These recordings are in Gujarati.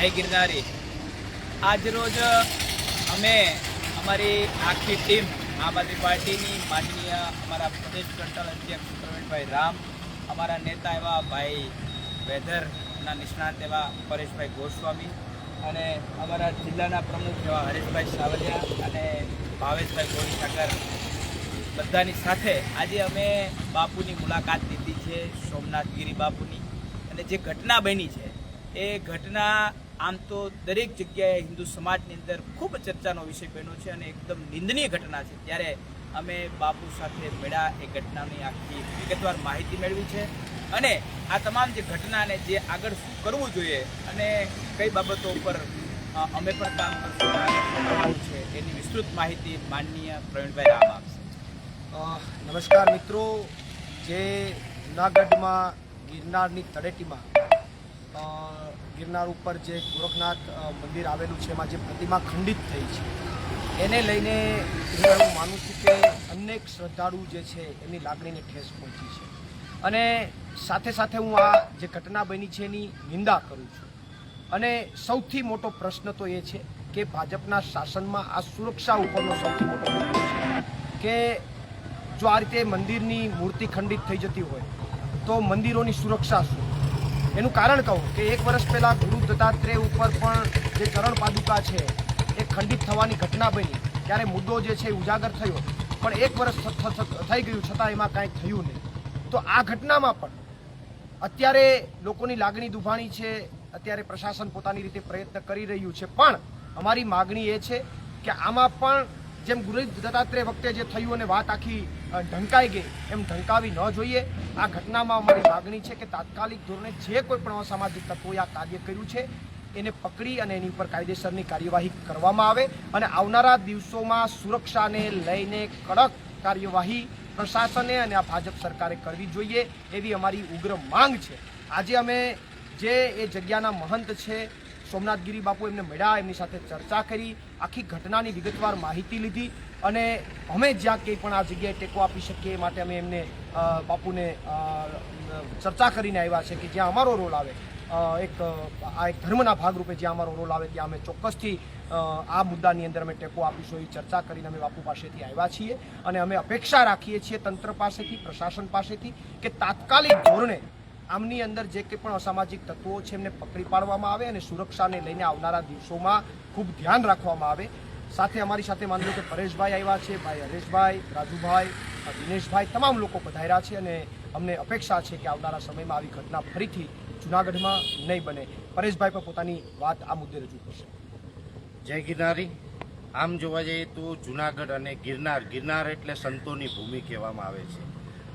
જય ગિરનારી. આજ રોજ અમે અમારી આખી ટીમ, આમ આદમી પાર્ટીની માનનીય અમારા પ્રદેશ કંટ્રોલ અધ્યક્ષ પ્રવીણભાઈ રામ, અમારા નેતા એવા ભાઈ વેધરના નિષ્ણાત એવા પરેશભાઈ ગોસ્વામી અને અમારા જિલ્લાના પ્રમુખ એવા હરેશભાઈ સાવલિયા અને ભાવેશભાઈ ગોરીસાગર બધાની સાથે આજે અમે બાપુની મુલાકાત લીધી છે, સોમનાથગીરી બાપુની. અને જે ઘટના બની છે, એ ઘટના આમ તો દરેક જગ્યાએ હિન્દુ સમાજની અંદર ખૂબ ચર્ચાનો વિષય બન્યો છે અને એકદમ નિંદનીય ઘટના છે. ત્યારે અમે બાપુ સાથે મળ્યા, એ ઘટનાની આખી વિગતવાર માહિતી મેળવી છે. અને આ તમામ જે ઘટનાને જે આગળ શું કરવું જોઈએ અને કઈ બાબતો ઉપર અમે પણ કામ કરશું છે એની વિસ્તૃત માહિતી માનનીય પ્રવીણભાઈ રામ આપશે. નમસ્કાર મિત્રો. જે જુનાગઢમાં ગિરનારની તળેટીમાં ગિરનાર ઉપર જે ગોરખનાથ મંદિર આવેલું છે, એમાં જે પ્રતિમા ખંડિત થઈ છે, એને લઈને હું માનું છું કે અનેક શ્રદ્ધાળુ જે છે, એની લાગણીને ઠેસ પહોંચી છે. અને સાથે સાથે હું આ જે ઘટના બની છે, એની નિંદા કરું છું. અને સૌથી મોટો પ્રશ્ન તો એ છે કે ભાજપના શાસનમાં આ સુરક્ષા ઉપરનો સૌથી મોટો પ્રશ્ન છે કે જો આ રીતે મંદિરની મૂર્તિ ખંડિત થઈ જતી હોય, તો મંદિરોની સુરક્ષા શું? એનું કારણ કહું કે એક વર્ષ પહેલાં ગુરુ દત્તાત્રેય ઉપર પણ જે ચરણ પાદુકા છે, એ ખંડિત થવાની ઘટના બની. ત્યારે મુદ્દો જે છે ઉજાગર થયો. પણ એક વર્ષ થઈ ગયું છતાં એમાં કાંઈ થયું નહીં. તો આ ઘટનામાં પણ અત્યારે લોકોની લાગણી દુભાણી છે, અત્યારે પ્રશાસન પોતાની રીતે પ્રયત્ન કરી રહ્યું છે. પણ અમારી માગણી એ છે કે આમાં પણ જેમ ગુરુ દત્તાત્રેય વખતે જે થયું અને વાત આખી ઢંકાઈ ગઈ, એમ ઢંકાવી ન જોઈએ. આ ઘટનામાં અમારી માગણી છે કે તાત્કાલિક ધોરણે જે કોઈ પણ અસામાજિક તત્વોએ આ કાર્ય કર્યું છે, એને પકડી અને એની ઉપર કાયદેસરની કાર્યવાહી કરવામાં આવે અને આવનારા દિવસોમાં સુરક્ષાને લઈને કડક કાર્યવાહી પ્રશાસને અને આ ભાજપ સરકારે કરવી જોઈએ એવી અમારી ઉગ્ર માંગ છે. આજે અમે જે એ જગ્યાના મહંત છે સોમનાથગીરી બાપુ એમને મળ્યા, એમની સાથે ચર્ચા કરી, આખી ઘટનાની વિગતવાર માહિતી લીધી અને અમે જ્યાં કંઈ પણ આ જગ્યાએ ટેકો આપી શકીએ એ માટે અમે એમને બાપુને ચર્ચા કરીને આવ્યા છે કે જ્યાં અમારો રોલ આવે એક, આ એક ધર્મના ભાગરૂપે જ્યાં અમારો રોલ આવે ત્યાં અમે ચોક્કસથી આ મુદ્દાની અંદર અમે ટેકો આપીશું એવી ચર્ચા કરીને અમે બાપુ પાસેથી આવ્યા છીએ અને અમે અપેક્ષા રાખીએ છીએ તંત્ર પાસેથી, પ્રશાસન પાસેથી કે તાત્કાલિક ધોરણે આમની અંદર જે કંઈ પણ અસામાજિક તત્વો છે, એમને પકડી પાડવામાં આવે અને સુરક્ષાને લઈને આવનારા દિવસોમાં ખૂબ ધ્યાન રાખવામાં આવે. સાથે અમારી સાથે માની લો કે પરેશભાઈ આવ્યા છે, ભાઈ હરેશભાઈ, રાજુભાઈ દિનેશભાઈ, તમામ લોકો પધાર્યા છે અને અમને અપેક્ષા છે કે આવનારા સમયમાં આવી ઘટના ફરીથી જુનાગઢમાં નહીં બને. પરેશભાઈ પણ પોતાની વાત આ મુદ્દે રજૂ કરશે. જય ગિરનારી. આમ જોવા જઈએ તો જુનાગઢ અને ગિરનાર ગિરનાર એટલે સંતોની ભૂમિ કહેવામાં આવે છે.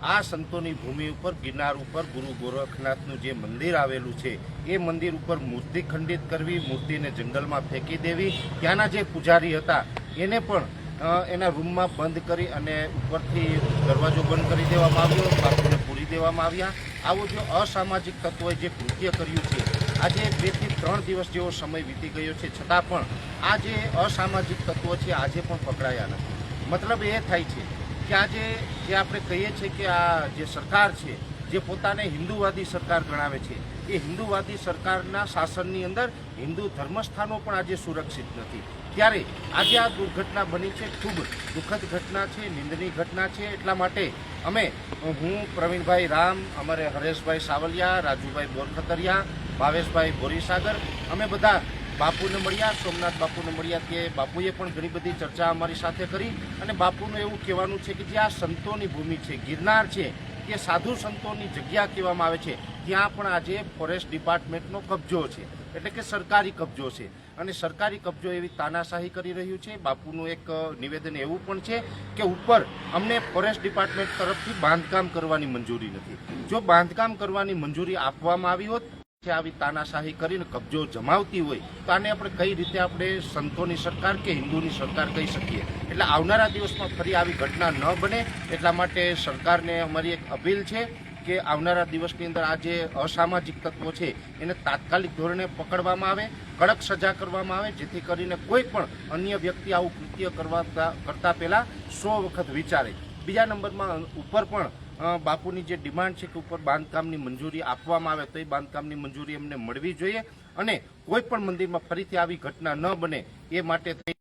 આ સંતોની ભૂમિ ઉપર, ગિરનાર ઉપર ગુરુ ગોરખનાથનું જે મંદિર આવેલું છે, એ મંદિર ઉપર મૂર્તિ ખંડિત કરવી, મૂર્તિને જંગલમાં ફેંકી દેવી. ત્યાંના જે પૂજારી હતા, એને પણ એના રૂમમાં બંધ કરી અને ઉપરથી દરવાજો બંધ કરી દેવામાં આવ્યો બાપુને પૂરી દેવામાં આવ્યા. આવું જે અસામાજિક તત્વોએ જે કૃત્ય કર્યું છે, આજે બેથી ત્રણ દિવસ જેવો સમય વીતી ગયો છે, છતાં પણ આ જે અસામાજિક તત્વો છે, આજે પણ પકડાયા નથી. મતલબ એ થાય છે કે આજે જે આપણે કહીએ છીએ કે આ જે સરકાર છે, જે પોતાને હિન્દુવાદી સરકાર ગણાવે છે, એ હિન્દુવાદી સરકારના શાસનની અંદર હિન્દુ ધર્મસ્થાનો પણ આજે સુરક્ષિત નથી. ત્યારે આજે આ દુર્ઘટના બની છે, ખૂબ દુઃખદ ઘટના છે નિંદની ઘટના છે. એટલા માટે અમે, હું, પ્રવીણભાઈ રામ, અમારે હરેશભાઈ સાવલિયા, રાજુભાઈ બોરખતરિયા, ભાવેશભાઈ બોરીસાગર, અમે બધા બાપુને મળ્યા, સોમનાથ બાપુને મળ્યા કે બાપુએ પણ ઘણી બધી ચર્ચા અમારી સાથે કરી અને બાપુનું એવું કહેવાનું છે કે જે આ સંતોની ભૂમિ છે, ગિરનાર છે, કે સાધુ સંતોની જગ્યા કહેવામાં આવે છે, ત્યાં પણ આજે ફોરેસ્ટ ડિપાર્ટમેન્ટનો કબજો છે, એટલે કે સરકારી કબજો છે. અને સરકારી કબજો એવી તાનાશાહી કરી રહ્યું છે. બાપુનું એક નિવેદન એવું પણ છે કે ઉપર અમને ફોરેસ્ટ ડિપાર્ટમેન્ટ તરફથી બાંધકામ કરવાની મંજૂરી નથી. જો બાંધકામ કરવાની મંજૂરી આપવામાં આવી હોત આવી તાનાશાહી કરીને કબજો જમાવતી હોય, તો આને આપણે કઈ રીતે આપણે સંતોની સરકાર કે હિન્દુની સરકાર કહી શકીએ? એટલે આવનારા દિવસમાં ફરી આવી ઘટના ન બને, એટલા માટે સરકારને અમારી એક અપીલ છે કે આવનારા દિવસની અંદર આ જે અસામાજિક તત્વો છે, એને તાત્કાલિક ધોરણે પકડવામાં આવે, કડક સજા કરવામાં આવે, જેથી કરીને કોઈ પણ અન્ય વ્યક્તિ આવું કૃત્ય કરવા કરતા પહેલા સો વખત વિચારે. બીજા નંબરમાં ઉપર પણ બાપુની જે ડિમાન્ડ છે કે ઉપર બાંધકામની મંજૂરી આપવામાં આવે તો એ બાંધકામની મંજૂરી એમને મળવી જોઈએ અને કોઈ પણ મંદિરમાં ફરીથી આવી ઘટના ન બને એ માટે થઈ